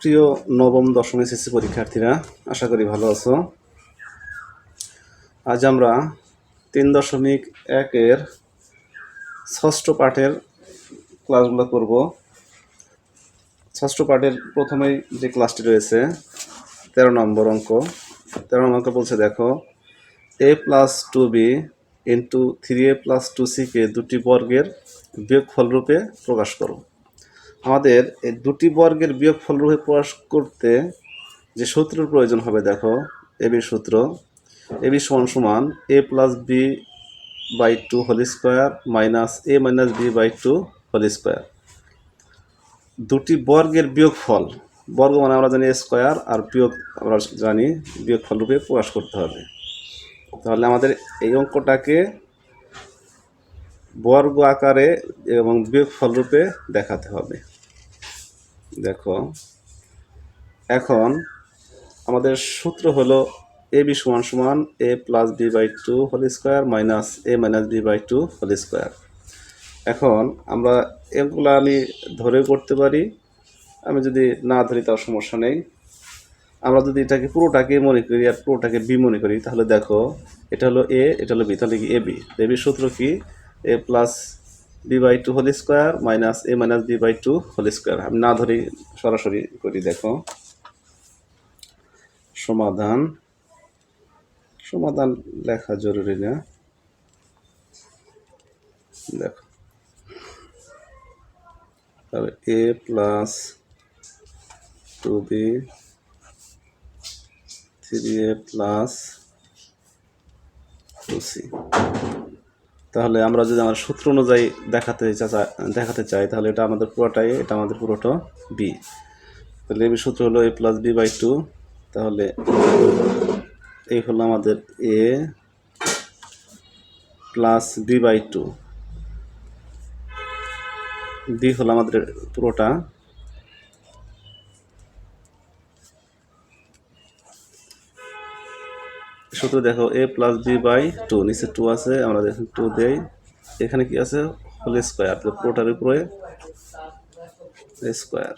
প্রিয় নবম, দশম এসএসসি পরীক্ষার্থীরা, আশা করি ভালো আছো। আজ আমরা তিন দশমিক একের ষষ্ঠ পাঠের ক্লাসগুলো করব। ষষ্ঠ পাঠের প্রথমেই যে ক্লাসটি রয়েছে, তেরো নম্বর অঙ্ক। তেরো নম্বর অঙ্ক বলছে, দেখো, a plus two b into three a plus two সিকে দুটি বর্গের বিয়োগফল রূপে প্রকাশ করো। আমাদের এই দুটি বর্গের বিয়োগফল রূপে প্রকাশ করতে যে সূত্রের প্রয়োজন হবে, দেখো এবি সূত্র এবি সমান সমান a plus b by two whole square minus a minus b by two whole square. দুটি বর্গের বিয়োগফল, বর্গ মানে আমরা জানি স্কোয়ার আর বিয়োগ আমরা জানি বিয়োগফল রূপে প্রকাশ করতে হবে। তাহলে আমাদের এই অঙ্কটাকে বর্গ আকারে এবং বিয়োগফল রূপে দেখাতে হবে। দেখো, এখন আমাদের সূত্র হলো এ বি সমান সমান a plus b by two whole square minus a minus b by two whole square এখন আমরা এগুলো আমি ধরে করতে পারি। আমি যদি না ধরি তার সমস্যা নেই। আমরা যদি এটাকে পুরোটাকে মনে করি আর পুরোটাকে বি মনে করি, তাহলে দেখো এটা হলো এ এটা হলো বি তাহলে কি এ বি এ বির সূত্র কি? A plus b by two whole square minus a minus b by two whole square আমি না ধরি, সরাসরি করি, দেখো। সমাধান। সমাধান লেখা জরুরি না। দেখো। তাহলে a plus two b three a plus two c তাহলে আমরা যদি আমার সূত্র অনুযায়ী দেখাতে দেখাতে চাই, তাহলে এটা আমাদের পুরোটাই, এটা আমাদের পুরোটা বি তাহলে এবি সূত্র হলো a plus b by two তাহলে এই হলো আমাদের a plus b by two b হলো আমাদের পুরোটা সূত্র দেখো a plus b by two নিচে টু আছে, আমরা দেখুন টু দেই। এখানে কি আছে? হোল স্কোয়ার পুরোটার উপরে স্কোয়ার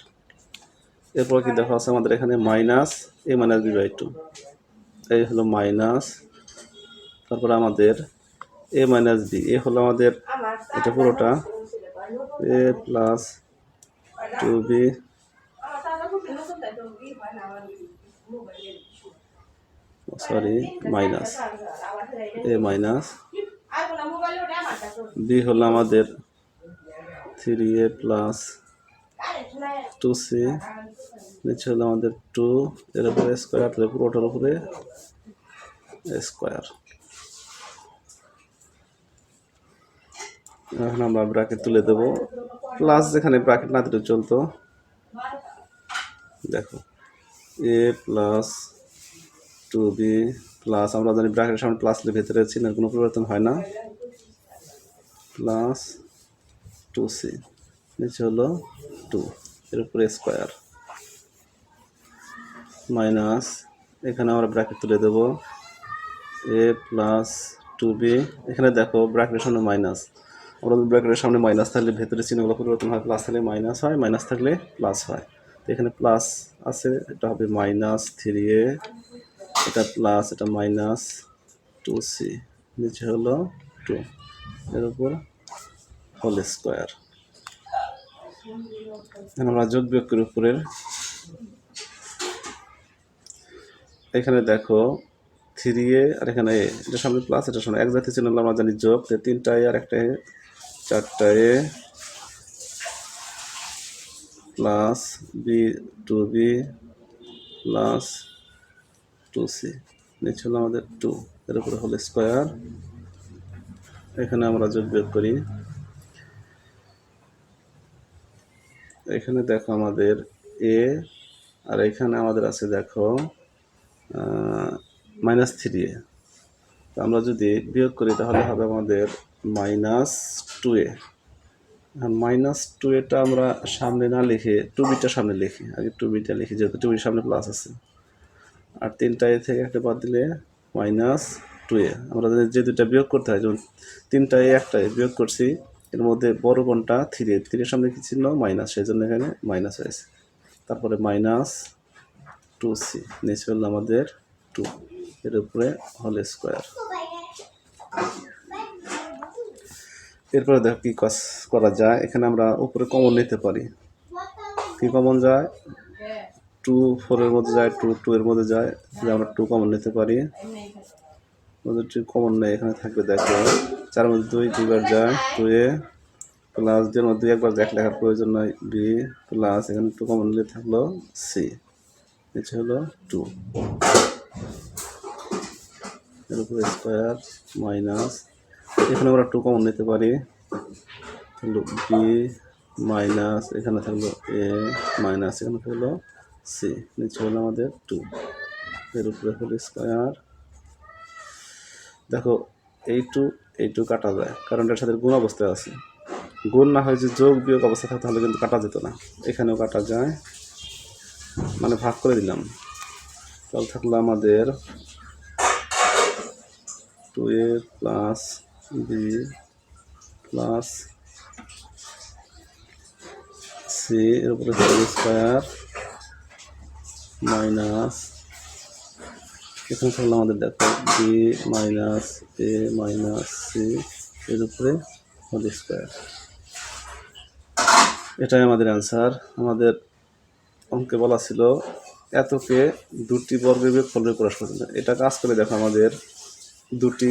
এরপর কি দেখো আছে আমাদের এখানে minus a minus b by two এই হলো মাইনাস তারপরে আমাদের এ মাইনাস বি এ হলো আমাদের, এটা পুরোটা। A plus two b sorry minus a minus b হলো আমাদের three a plus two c নিচে হলো আমাদের টু এর উপরে স্কোয়ার তাহলে পুরোটার উপরে স্কোয়ার এখন আমরা ব্র্যাকেট তুলে দেবো। প্লাস যেখানে ব্র্যাকেট না দিলে চলতো। দেখো a plus two b plus আমরা জানি ব্র্যাকেটের সামনে প্লাস ভেতরে চিহ্নের কোনো পরিবর্তন হয় না। প্লাস টু সি নিচে হলো টু এর উপরে স্কোয়ার মাইনাস এখানে আমরা ব্র্যাকেট তুলে দেবো। এ প্লাস টু বি এখানে দেখো ব্র্যাকেটের সামনে মাইনাস আমরা ব্র্যাকেটের সামনে মাইনাস থাকলে ভেতরে চিহ্নগুলো পরিবর্তন হয় প্লাস থাকলে মাইনাস হয় মাইনাস থাকলে প্লাস হয়। তো এখানে প্লাস আছে, এটা হবে মাইনাস থ্রি এ এটা প্লাস এটা মাইনাস টু সি নিচে হলো টু এর উপর হোল স্কোয়ার আমরা যোগ বিয়োগ করি উপরের। এখানে দেখো থ্রি এ আর এখানে এ এটা সামনে প্লাস এটা সামনে। এক জাতীয় চিহ্ন আমরা জানি যোগ। তিনটা এ আর একটা এ চারটা a plus b two b plus two c, নিচে হলো আমাদের টু, এর উপরে হলো স্কোয়ার। এখানে আমরা যোগ বিয়োগ করি। এখানে দেখো আমাদের এ আর এখানে আমাদের আছে দেখো মাইনাস থ্রি এ আমরা যদি বিয়োগ করি তাহলে হবে আমাদের minus two a minus two এটা আমরা সামনে না লিখে টু বিটা সামনে লিখি। আগে টু বিটা লিখি, যেহেতু টু বির সামনে প্লাস আছে। আর তিনটা এ থেকে একটা বাদ দিলে মাইনাস টু এ। আমরা যে দুটা বিয়োগ করতে হয়, যেমন তিনটা এ, একটা বিয়োগ করছি, এর মধ্যে বড় কোনটা থ্রি থ্রির সামনে কি ছিল? মাইনাস সেই জন্য এখানে মাইনাস হয়েছে। তারপরে মাইনাস টু সি নিচে হলো আমাদের টু এর উপরে হল স্কোয়ার এরপরে দেখো কি করা যায়। এখানে আমরা উপরে কমন নিতে পারি। কি কমন যায়? টু ফোরের মধ্যে যায় টু টু এর মধ্যে যায়। আমরা টু কমন নিতে পারি টু কমন নেই, এখানে থাকবে দেখো। চার মধ্যে দুই, দুইবার যায় টু এ প্লাস দুইয়ের মধ্যে একবার দেখ লেখার প্রয়োজন নয় বি প্লাস এখানে টু কমন নিলে থাকল সি নিচে হলো টু এর উপরে স্কোয়ার মাইনাস এখানে আমরা টু কমন নিতে পারি। বি মাইনাস এখানে থাকল এ মাইনাস এখানে থাকল সি, নিচে হলো আমাদের টু। এর উপরে হলো স্কোয়ার। দেখো, এই টু এই টু কাটা যায়, কারণ এটার সাথে গুণ অবস্থায় আছে। গুণ না হয় যে যোগ বিয়োগ অবস্থা থাকে, তাহলে কিন্তু কাটা যেত না। এখানেও কাটা যায়। মানে ভাগ করে দিলাম। তাহলে থাকল আমাদের two a plus b plus c, এর উপরে স্কোয়ার। মাইনাস, এখানে থাকল আমাদের দেখো b minus a minus c এর উপরে হোল স্কোয়ার এটাই আমাদের অ্যান্সার আমাদের অঙ্কে বলা ছিল, এতকে দুটি বর্গের বিয়োগ ফল প্রকাশ করতে। এটা কাজ করে দেখো আমাদের দুটি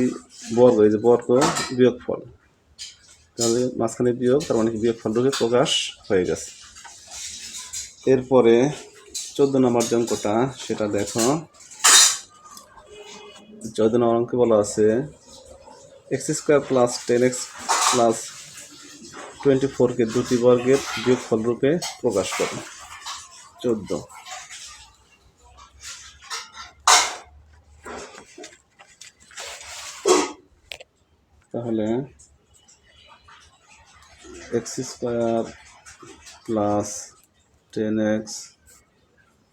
বর্গ, এই যে বর্গ বিয়োগ ফল তাহলে মাঝখানে বিয়োগ, তার মানে বিয়োগ ফল রূপে প্রকাশ হয়ে গেছে। এরপরে চোদ্দ নম্বর যে অঙ্কটা, সেটা দেখো। চোদ্দ নম্বর অঙ্কে বলা আছে x square plus ten x plus twenty ফোরকে দুটি বর্গের বিয়োগ ফল রূপে প্রকাশ করে। চোদ্দ। তাহলে x square plus ten x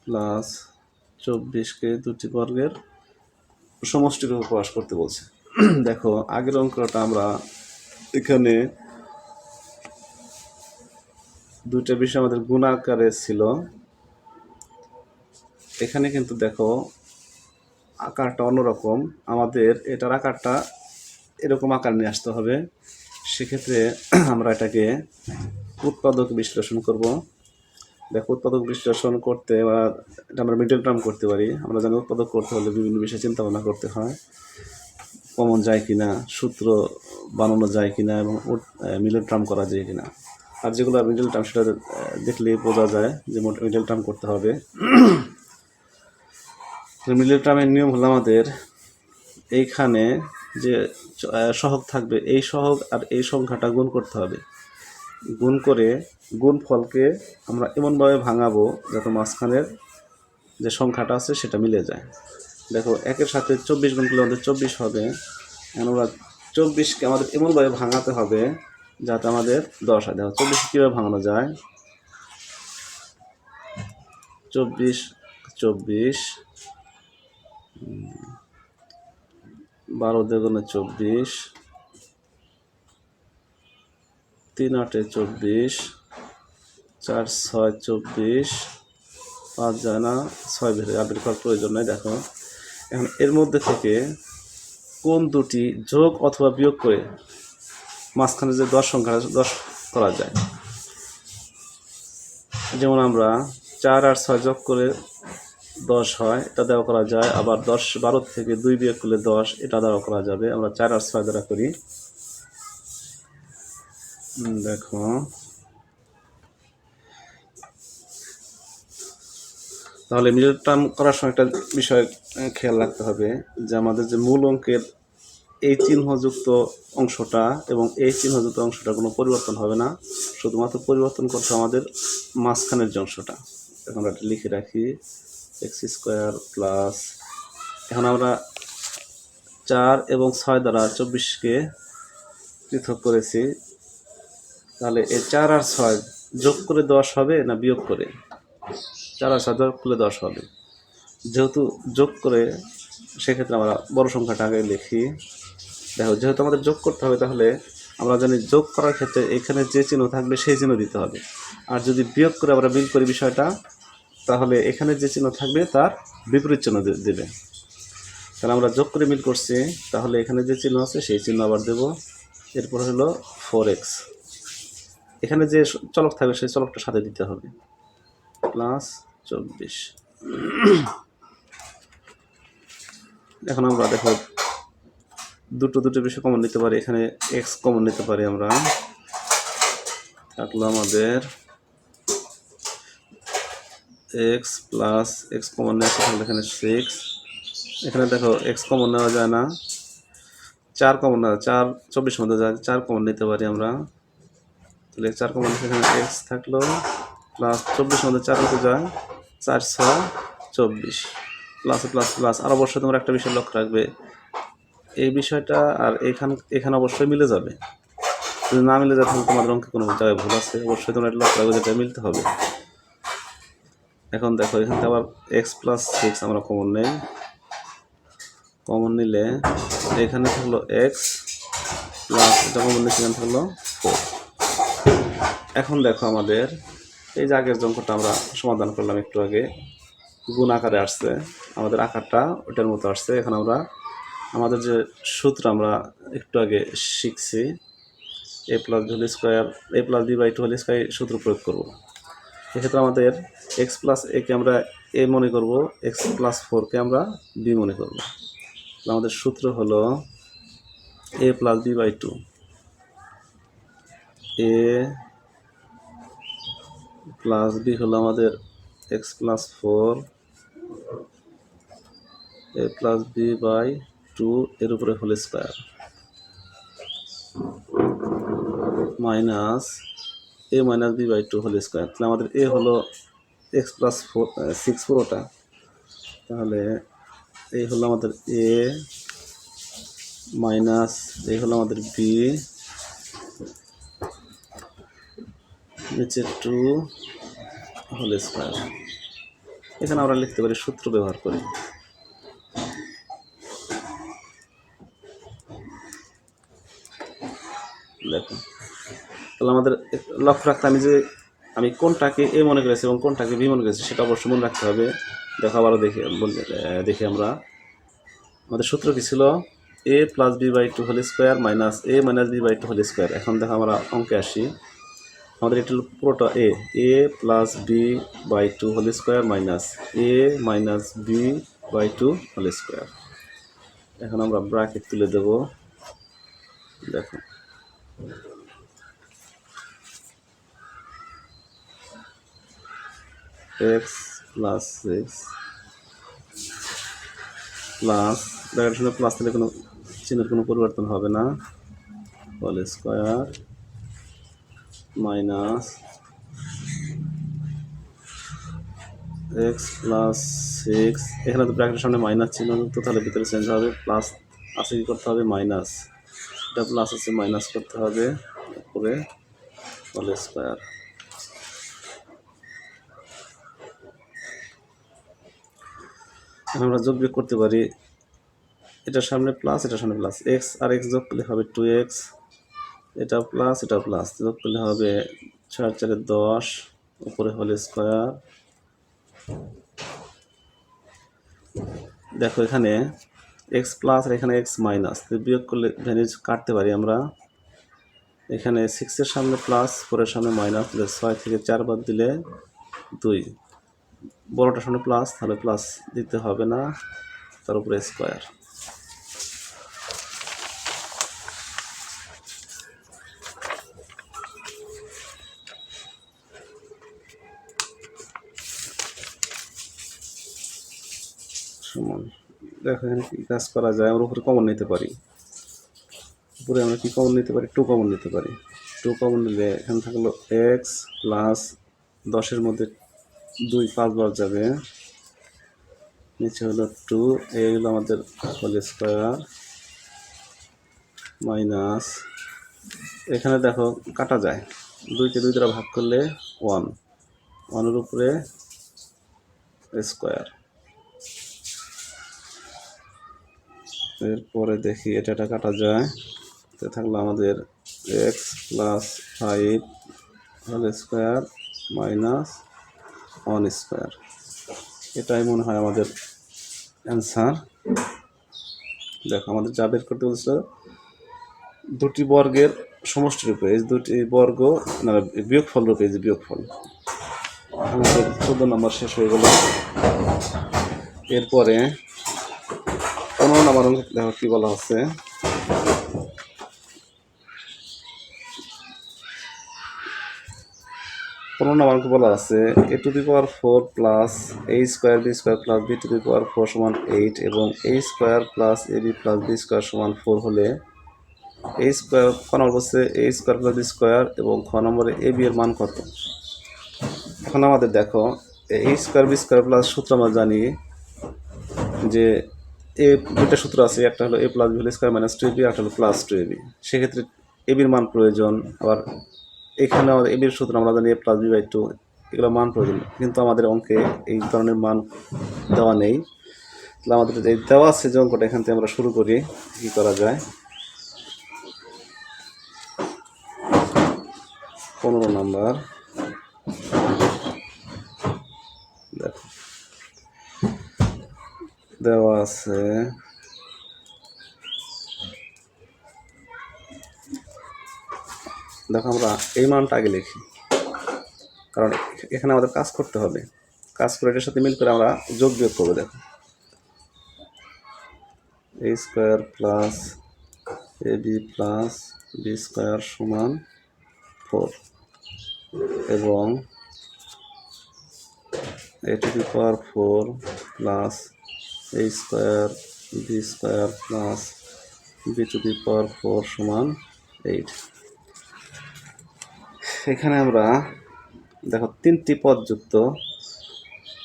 plus চব্বিশকে দুটি বর্গের সমষ্টিরূপে প্রকাশ করতে বলছে। দেখো, আগের অঙ্কটা আমরা এখানে দুইটা বিষয় আমাদের গুণাকারে ছিল। এখানে কিন্তু দেখো, আকারটা অন্যরকম। আমাদের এটার আকারটা এরকম আকার নিয়ে আসতে হবে। সেক্ষেত্রে আমরা এটাকে উৎপাদক বিশ্লেষণ করব। দেখো উৎপাদক বিশ্লেষণ করতে বা এটা আমরা মিডল টার্ম করতে পারি। আমরা জানি উৎপাদক করতে হলে বিভিন্ন বিষয়ে চিন্তা ভাবনা করতে হয়। কমন যায় কি না সূত্র বানানো যায় কি না এবং মিডল টার্ম করা যায় কি না আর যেগুলো মিডল টার্ম সেটা আহ, দেখলেই বোঝা যায় যে মিডল টার্ম করতে হবে। মিডল টার্মের নিয়ম হলো আমাদের এইখানে যে সহগ থাকবে এই সহগ আর এই সংখ্যাটা গুণ করতে হবে। গুণ করে গুণ ফলকে আমরা এমনভাবে ভাঙাবো যাতে মাঝখানের যে সংখ্যাটা আছে সেটা মিলে যায়। দেখো, একের সাথে চব্বিশ গুণ করলে আমাদের চব্বিশ হবে। আমরা চব্বিশকে আমাদের এমনভাবে ভাঙাতে হবে যাতে আমাদের দশ হয়। দেখো চব্বিশ কীভাবে ভাঙানো যায়? চব্বিশ চব্বিশ বারো দেগুণে চব্বিশ তিন আটে চব্বিশ, চার ছয় চব্বিশ, পাঁচ যায় না, ছয় বের বের করার প্রয়োজন নেই, দেখো। এখন এর মধ্যে থেকে কোন দুটি যোগ অথবা বিয়োগ করে মাঝখানে যে দশ সংখ্যা দশ করা যায়? যেমন আমরা চার আর ছয় যোগ করে দশ হয়, এটা দেওয়া করা যায়। আবার দশ, বারো থেকে দুই বিয়োগ করলে দশ, এটা দেওয়া করা যাবে। আমরা চার আর ছয় দ্বারা করি। দেখো। তাহলে মিডল টার্ম করার সময় একটা বিষয় খেয়াল রাখতে হবে যে আমাদের যে মূল অঙ্কের এই চিহ্নযুক্ত অংশটা এবং এই চিহ্নযুক্ত অংশটা কোনো পরিবর্তন হবে না, শুধুমাত্র পরিবর্তন করতে আমাদের মাঝখানের যে অংশটা। এখন এটা লিখে রাখি এক্স স্কোয়ার প্লাস এখন আমরা চার এবং ছয় দ্বারা চব্বিশকে পৃথক করেছি। তাহলে এই চার আর ছয় যোগ করে দশ হবে না বিয়োগ করে? চার আর ছয় যোগ করলে দশ হবে। যেহেতু যোগ করে, সেক্ষেত্রে আমরা বড় সংখ্যাটা আগে লিখি। দেখো, যেহেতু আমাদের যোগ করতে হবে, তাহলে আমরা জানি যোগ করার ক্ষেত্রে এখানে যে চিহ্ন থাকবে, সেই চিহ্ন দিতে হবে। আর যদি বিয়োগ করে আমরা বিল করি বিষয়টা, তাহলে এখানে যে চিহ্ন থাকবে, তার বিপরীত চিহ্ন দেবে। তাহলে আমরা যোগ করে মিল করছি, তাহলে এখানে যে চিহ্ন আছে, সেই চিহ্ন আবার দেব। এরপর হলো ফোর এক্স এখানে যে চলক থাকবে, সেই চলকটা সাথে দিতে হবে। প্লাস চব্বিশ। এখন আমরা দেখো, দুটো দুটো বিষয় কমন নিতে পারি। এখানে এক্স কমন নিতে পারি আমরা। থাকল আমাদের এক্স প্লাস এক্স কমন নেওয়া তাহলে এখানে সিক্স এখানে দেখো এক্স কমন নেওয়া যায় না। চার কমন নেওয়া চার চব্বিশ মধ্যে যায়, চার কমন নিতে পারি আমরা। তাহলে চার কমন এখানে এক্স থাকল প্লাস চব্বিশ মধ্যে চার মধ্যে যায়, চার ছয়, চব্বিশ। প্লাস প্লাস প্লাস আর অবশ্যই তোমরা একটা বিষয় লক্ষ্য রাখবে। এই বিষয়টা আর এখান, এখানে অবশ্যই মিলে যাবে। যদি না মিলে যায়, তাহলে তোমাদের অঙ্কে কোনো জায়গায় ভুল আছে। অবশ্যই তোমরা এটা লক্ষ্য রাখবে যেটা মিলতে হবে। এখন দেখো, এখান থেকে আবার এক্স প্লাস সিক্স আমরা কমন নেই। কমন নিলে এখানে থাকল এক্স প্লাস এটা কমন নিচ্ছে এখানে থাকল ফোর এখন দেখো আমাদের, এই যে আগের অঙ্কটা আমরা সমাধান করলাম একটু আগে, গুণ আকারে আসছে। আমাদের আকারটা ওটার মতো আসছে। এখন আমরা, আমাদের যে সূত্র আমরা একটু আগে শিখছি, a plus whole square, a plus b by two whole square সূত্র প্রয়োগ করব। এক্ষেত্রে আমাদের এক্স প্লাস একে আমরা এ মনে করব, এক্স প্লাস ফোরকে আমরা বি মনে করব। আমাদের সূত্র হলো a plus b by two, a plus b হলো আমাদের x plus four a plus b by two এর উপরে whole square minus a minus b by two whole square তাহলে আমাদের এ হলো x plus four six four ওটা তাহলে এই হলো আমাদের এ মাইনাস এই হলো আমাদের বি নিচে টু হোল স্কোয়ার এখানে আমরা লিখতে পারি সূত্র ব্যবহার করি। দেখো তাহলে আমাদের লক্ষ্য রাখতে আমি যে আমি কোনটাকে এ মনে করেছি এবং কোনটাকে বি মনে করেছি সেটা অবশ্যই মনে রাখতে হবে। দেখো আবারও দেখে দেখি আমরা। আমাদের সূত্র কি ছিল? A plus b by two whole square minus a minus b by two whole square এখন দেখো আমরা অঙ্কে আসি। আমাদের এটা হলো পুরোটা a a plus b by two whole square minus a minus b by two whole square এখন আমরা ব্রাকেট তুলে দেব। দেখো। এক্স প্লাস সিক্স প্লাস ব্র্যাকেটের সঙ্গে প্লাস দিলে কোনো চিহ্নের কোনো পরিবর্তন হবে না। Whole square minus x plus six এখানে তো ব্র্যাকেটের সামনে মাইনাস চিহ্ন তো তাহলে ভিতরে চেঞ্জ হবে প্লাস আছে কি করতে হবে? মাইনাস এটা প্লাস আছে মাইনাস করতে হবে উপরে হোল স্কোয়ার আমরা যোগ বিয়োগ করতে পারি, এটার সামনে প্লাস এটার সামনে প্লাস এক্স আর এক্স যোগ করলে হবে টু এক্স এটা প্লাস এটা প্লাস যোগ করলে হবে ছয় চারে দশ, উপরে হলে স্কোয়ার দেখো এখানে এক্স প্লাস আর এখানে এক্স মাইনাস বিয়োগ করলে ভ্যানিজ কাটতে পারি আমরা। এখানে সিক্সের সামনে প্লাস ফোরের সামনে মাইনাস দিলে ছয় থেকে চার বাদ দিলে দুই। বড়টার সামনে প্লাস তাহলে প্লাস দিতে হবে না। তার উপরে স্কোয়ার দেখো এখানে কি কাজ করা যায়, আমরা উপরে কমন নিতে পারি। উপরে আমরা কি কমন নিতে পারি? টু কমন নিতে পারি। টু কমন নিলে এখানে থাকল এক্স প্লাস দশের মধ্যে দুই পাঁচবার যাবে। নিচে হলো টু এই হলো আমাদের হোল স্কোয়ার মাইনাস এখানে দেখো কাটা যায়। দুইকে দুই দ্বারা ভাগ করলে ওয়ান ওয়ানের উপরে স্কোয়ার এরপরে দেখি এটা এটা কাটা যায়। তো থাকল আমাদের x plus five whole square minus one square এটাই মনে হয় আমাদের অ্যান্সার দেখো, আমাদের যা বের করতে বলছিল, দুটি বর্গের সমষ্টি রূপে, এই দুটি বর্গ, না, বিয়োগফল রূপে যে বিয়োগফল। আমাদের চোদ্দ নম্বর শেষ হয়ে গেল। এরপরে অঙ্ক দেখো কি বলা হচ্ছে। পনেরো নম্বর অঙ্ক বলা আছে? A to the power four plus a square b square plus b to the power four সমান এইট এবং a square plus a b plus b square সমান ফোর হলে এ স্কোয়ার ক নম্বর বলছে a square plus b square এবং খ নম্বরে A B এর মান কত? এখন আমাদের দেখো a square b square plus সূত্র আমরা জানি যে এ দুইটা সূত্র আছে, একটা হলো a plus b whole square minus two b একটা হলো প্লাস টু এ বি সেক্ষেত্রে এ বির মান প্রয়োজন, আবার এখানে আমাদের এ বির সূত্র আমরা জানি a plus b by two এগুলো মান প্রয়োজন, কিন্তু আমাদের অঙ্কে এই ধরনের মান দেওয়া নেই। তাহলে আমাদের যে দেওয়া আছে যে অঙ্কটা, এখান থেকে আমরা শুরু করি, কী করা যায়? পনেরো নাম্বার। দেওয়া আছে। দেখো আমরা এই মানটা আগে লিখি। কারণ এখানে আমাদের কাজ করতে হবে। কাজ করে এটার সাথে মিল করে আমরা যোগ বিয়োগ করব, দেখো। A square plus a b plus b square সমান ফোর এবং a to the power four plus a square b square plus b to the power four সমান এইট এখানে আমরা, দেখো, তিনটি পদ যুক্ত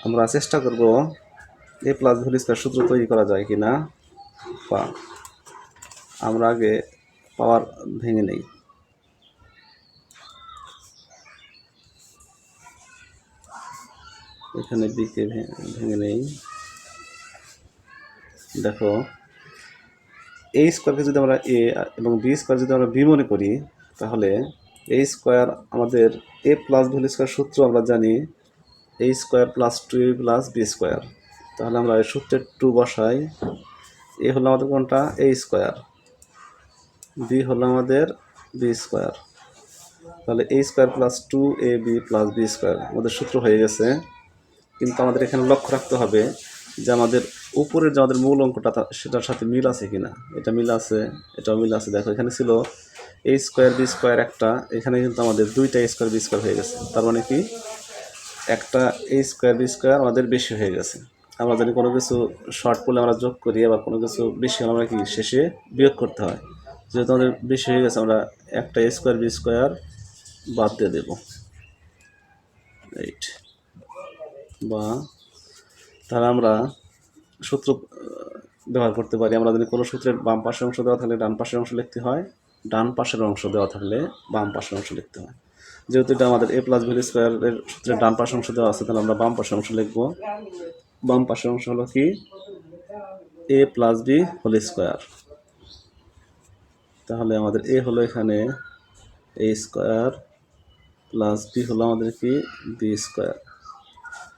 আমরা চেষ্টা করব এ প্লাস ভ্যালু স্কোয়ার সূত্র তৈরি করা যায় কি না বা আমরা আগে পাওয়ার ভেঙে নেই। এখানে বিকে ভেঙে নেই। দেখো এ স্কোয়ারকে যদি আমরা এ এবং বি স্কোয়ার যদি আমরা বি মনে করি, তাহলে এ স্কোয়ার আমাদের এ প্লাস ভ্যালু স্কোয়ার সূত্র আমরা জানি a square plus two a plus b square তাহলে আমরা এই সূত্রের টু বসাই এ হলো আমাদের কোনটা? এ স্কোয়ার বি হলো আমাদের বি স্কোয়ার তাহলে a square plus two a b plus b square আমাদের সূত্র হয়ে গেছে। কিন্তু আমাদের এখানে লক্ষ্য রাখতে হবে যে আমাদের উপরের যে আমাদের মূল অঙ্কটা সেটার সাথে মিল আছে কিনা? এটা মিল আছে, এটাও মিল আছে। দেখো, এখানে ছিল এ স্কোয়ার বি স্কোয়ার একটা, এখানে কিন্তু আমাদের দুইটা স্কোয়ার বি স্কোয়ার হয়ে গেছে। তার মানে কি? একটা এ স্কোয়ার বি স্কোয়ার আমাদের বেশি হয়ে গেছে। আমরা যদি কোনো কিছু শর্ট করলে আমরা যোগ করি, আবার কোনো কিছু বেশি আমরা কি শেষে বিয়োগ করতে হয়? যেহেতু আমাদের বেশি হয়ে গেছে, আমরা একটা স্কোয়ার বি স্কোয়ার বাদ দিয়ে দেবো। এইট বা তাহলে আমরা সূত্র ব্যবহার করতে পারি। আমরা যদি কোনো সূত্রের বাম পাশের অংশ দেওয়া থাকলে ডান পাশের অংশ লিখতে হয়। ডান পাশের অংশ দেওয়া থাকলে বাম পাশের অংশ লিখতে হয়। যেহেতু এটা আমাদের এ প্লাস ভ্যালু স্কোয়ারের সূত্রের ডান পাশের অংশ দেওয়া আছে, তাহলে আমরা বাম পাশের অংশ লিখব। বাম পাশের অংশ হলো কি? A plus b whole square তাহলে আমাদের এ হলো এখানে এ স্কোয়ার প্লাস বি হলো আমাদের কি? বি স্কোয়ার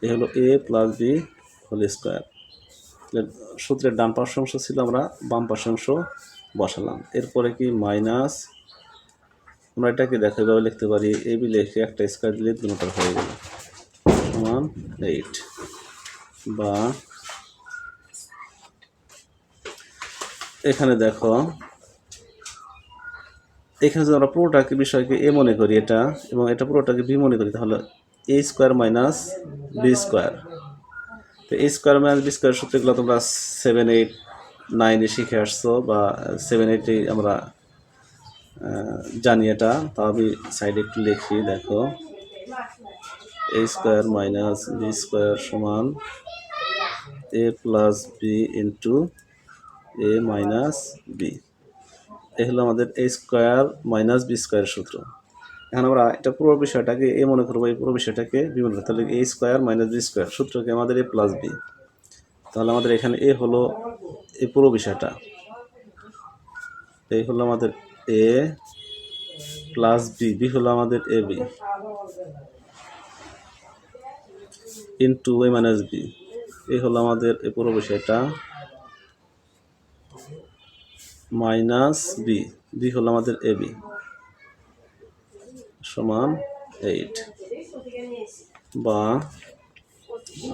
এ হলো a plus b whole square. সূত্রের ডান পাশের অংশ ছিল আমরা বাম পাশের অংশ বসালাম। এরপরে কি মাইনাস? আমরা এটাকে দেখো, এভাবে লিখতে পারি, এ বি লিখে একটা স্কোয়ার দিলে দুটোর হয়ে গেল। সমান এইট বা এখানে দেখো, এখানে যদি আমরা পুরোটাকে, বিষয়কে এ মনে করি এটা, এবং এটা পুরোটাকে বি মনে করি, তাহলে A square minus B square. তো A square minus B square সূত্রগুলো তোমরা সেভেন এইট নাইনে শিখে আসছো বা সেভেন এইটে আমরা জানি এটা। তাও আমি সাইডে একটু লিখি, দেখো। A square minus B square সমান A plus B into A minus B A হলো আমাদের এ স্কোয়ার মাইনাস বি স্কোয়ারের সূত্র। এখন আমরা এটা পুরো বিষয়টাকে এ মনে করব, এই পুরো বিষয়টাকে বি করব। তাহলে A square minus B square সূত্রকে আমাদের এ প্লাস বি। তাহলে আমাদের এখানে এ হলো এই পুরো বিষয়টা। এই হলো আমাদের এ প্লাস বি বি হলো আমাদের A B. Into A minus B. এই হলো আমাদের এই পুরো বিষয়টা। মাইনাস বি বি হলো আমাদের এ বি। সমান এইট বা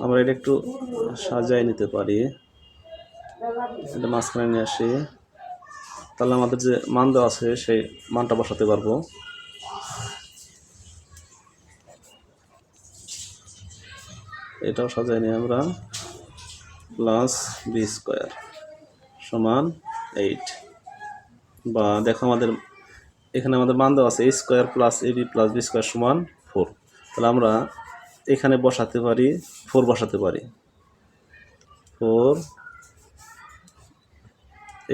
আমরা এটা একটু সাজাই নিতে পারি। এটা মাঝখানে নিয়ে আসি। তাহলে আমাদের যে মান দেওয়া আছে, সেই মানটা বসাতে পারব। এটাও সাজাই নিই আমরা। প্লাস বি স্কোয়ার সমান এইট বা দেখো আমাদের এখানে আমাদের মান দেওয়া আছে A square plus A B plus B square সমান ফোর তাহলে আমরা এখানে বসাতে পারি ফোর বসাতে পারি। Four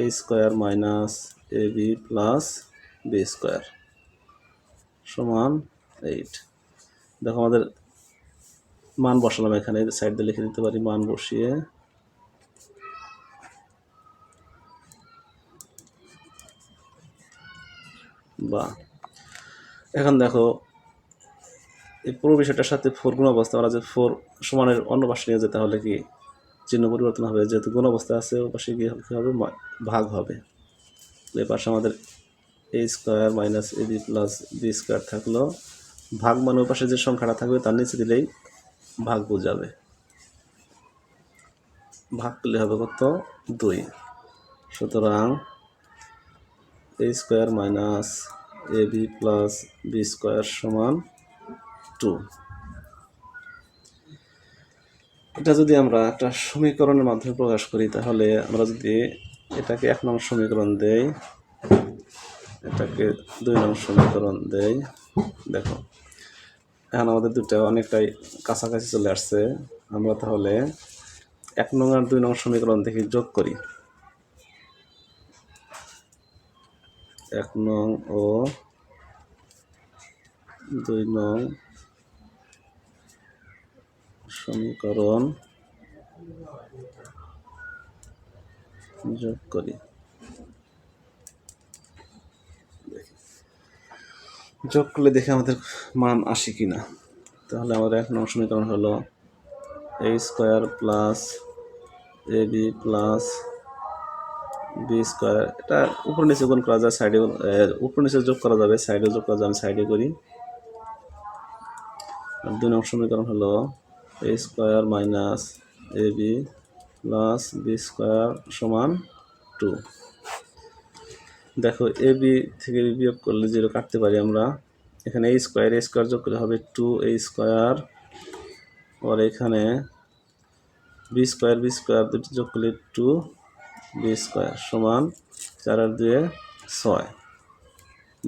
A square minus A B plus B square সমান এইট দেখো আমাদের মান বসালাম এখানে সাইড দিয়ে লিখে দিতে পারি, মান বসিয়ে বা এখন দেখো, এই পুরো বিষয়টার সাথে ফোর গুণ অবস্থা, আমরা যে ফোর সমানের অন্য পাশে নিয়ে যেতে হলে কি চিহ্ন পরিবর্তন হবে? যেহেতু গুণ অবস্থা আছে, ও পাশে গিয়ে কী হবে? ভাগ হবে। এই পাশে আমাদের A square minus A B plus B square থাকল। ভাগ মানে পাশে যে সংখ্যাটা থাকবে, তার নিচে দিলেই ভাগ বোঝাবে। ভাগ করলে হবে কত? দুই। সুতরাং A square minus A B plus B square সমান টু এটা যদি আমরা একটা সমীকরণের মাধ্যমে প্রকাশ করি, তাহলে আমরা যদি এটাকে এক নং সমীকরণ দেই, এটাকে দুই নং সমীকরণ দেই, দেখো, এখন আমাদের দুটো অনেকটাই কাছাকাছি চলে আসছে। আমরা তাহলে এক নং আর দুই নং সমীকরণ দেখি যোগ করি। এক নং ও দুই নং সমীকরণ যোগ করি। যোগ করলে দেখে আমাদের মান আসে কিনা তাহলে আমাদের এক নং সমীকরণ হলো A square plus A B plus B square এটা উপর নিচে গুণ করা যায় সাইডে উপর নিচে যোগ করা যাবে সাইডে যোগ করা যাবে, আমি সাইডে করি। আর দুই নং সমীকরণ হলো A square minus A B plus B square সমান টু দেখো এ বি থেকে বিয়োগ করলে জিরো কাটতে পারি আমরা। এখানে এ স্কোয়ার এ স্কোয়ার যোগ করলে হবে টু এ স্কোয়ার আর এখানে বি স্কোয়ার বি স্কোয়ার দুটি যোগ করলে টু বি স্কোয়ার সমান চার আর দুয়ে ছয়।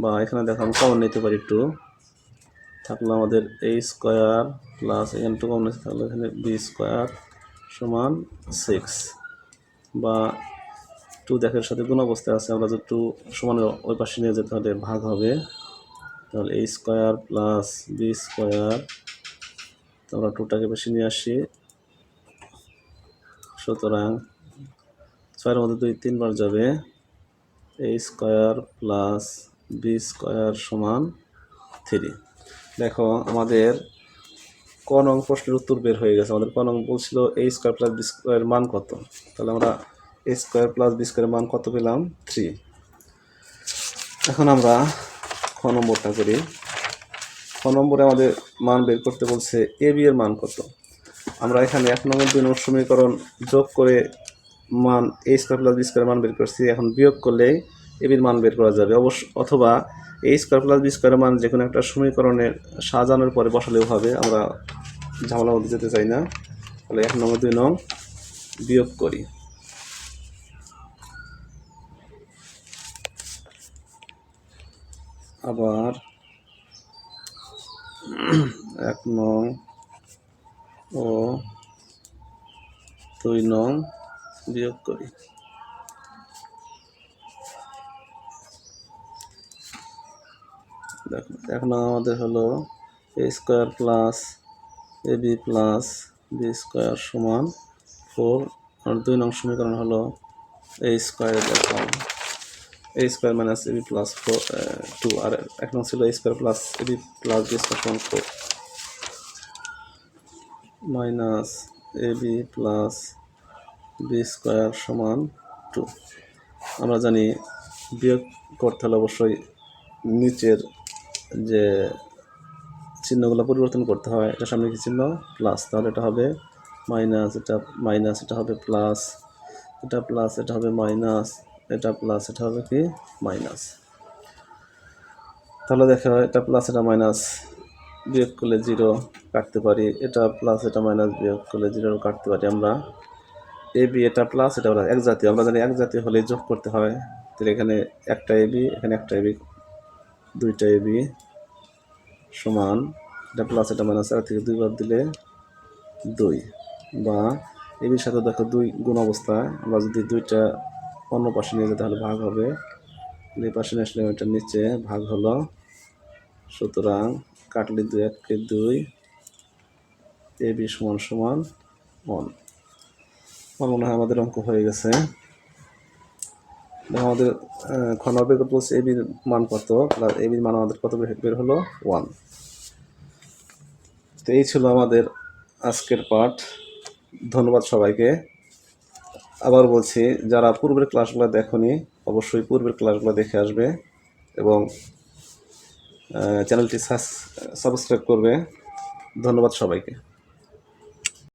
বা এখানে দেখো আমি কমন নিতে পারি টু থাকল আমাদের এ স্কোয়ার প্লাস এখানে টু কমন নিতে থাকল এখানে বি স্কোয়ার সমান সিক্স বা টু দেখার সাথে কোন অবস্থায় আছে, আমরা যদি টু সমানের ওই পাশে নিয়ে যেতে হলে ভাগ হবে। তাহলে A square plus B square আমরা টুটাকে বেশি নিয়ে আসি। সুতরাং ছয়ের মধ্যে দুই, তিনবার যাবে। A square plus B square সমান থ্রি দেখো, আমাদের ক নং প্রশ্নের উত্তর বের হয়ে গেছে। আমাদের ক নং বলছিল A square plus B square মান কত? তাহলে আমরা A square plus B square মান কত পেলাম? থ্রি এখন আমরা খ নম্বরটা করি। খ নম্বরে আমাদের মান বের করতে বলছে এ বি এর মান কত? আমরা এখানে এক নম্বর দুই নম্বর সমীকরণ যোগ করে মান A square plus B square মান বের করছি, এখন বিয়োগ করলে এ বির মান বের করা যাবে। অবশ্য, অথবা A square plus B square মান যে কোনো একটা সমীকরণের সাজানোর পরে বসালেও হবে, আমরা ঝামেলার মধ্যে যেতে চাই না। তাহলে এক নম্বর দুই নং বিয়োগ করি। আবার এক নং ও দুই নং বিয়োগ করি। এখন আমাদের হলো A square plus A B plus B square সমান ফোর আর দুই নং সমীকরণ হলো এ স্কোয়ার দেখো A square minus A B plus four two আর এক নং ছিল A square plus A B plus B square সমান four minus A B plus B square সমান টু। আমরা জানি বিয়োগ করতে হলে অবশ্যই নিচের যে চিহ্নগুলো পরিবর্তন করতে হয় এটা সামনে কি চিহ্ন? প্লাস তাহলে এটা হবে মাইনাস এটা মাইনাস এটা হবে প্লাস এটা প্লাস এটা হবে মাইনাস এটা প্লাস এটা হবে কি? মাইনাস তাহলে দেখো, এটা প্লাস এটা মাইনাস বিয়োগ করলে জিরো কাটতে পারি। এটা প্লাস এটা মাইনাস বিয়োগ করলে জিরো কাটতে পারি আমরা। এ বি এটা প্লাস এটা হলো এক জাতীয়। আমরা জানি এক জাতীয় হলে যোগ করতে হয়। তাহলে এখানে একটা এ বি এখানে একটা এ বি দুইটা এ বি সমান, এটা প্লাস এটা মাইনাস এক থেকে দুই বাদ দিলে দুই। বা এবির সাথে দেখো দুই গুণ অবস্থায় আমরা যদি দুইটা অন্য পাশে নিয়ে যাই তাহলে ভাগ হবে। এই পাশে নিয়ে আসলে ওইটার নিচে ভাগ হলো। সুতরাং কাটলে দুই এককে দুই। এ বি সমান সমান ওয়ান আমার মনে হয় আমাদের অঙ্ক হয়ে গেছে। আমাদের করতে বলছে এবির মান কত? প্লাস এবির মান আমাদের কত বের হলো? ওয়ান তো এই ছিল আমাদের আজকের পাঠ। ধন্যবাদ সবাইকে। আবার বলছি, যারা পূর্বের ক্লাসগুলো দেখনি, অবশ্যই পূর্বের ক্লাসগুলো দেখে আসবে এবং চ্যানেলটি সাবস্ক্রাইব করবে। ধন্যবাদ সবাইকে।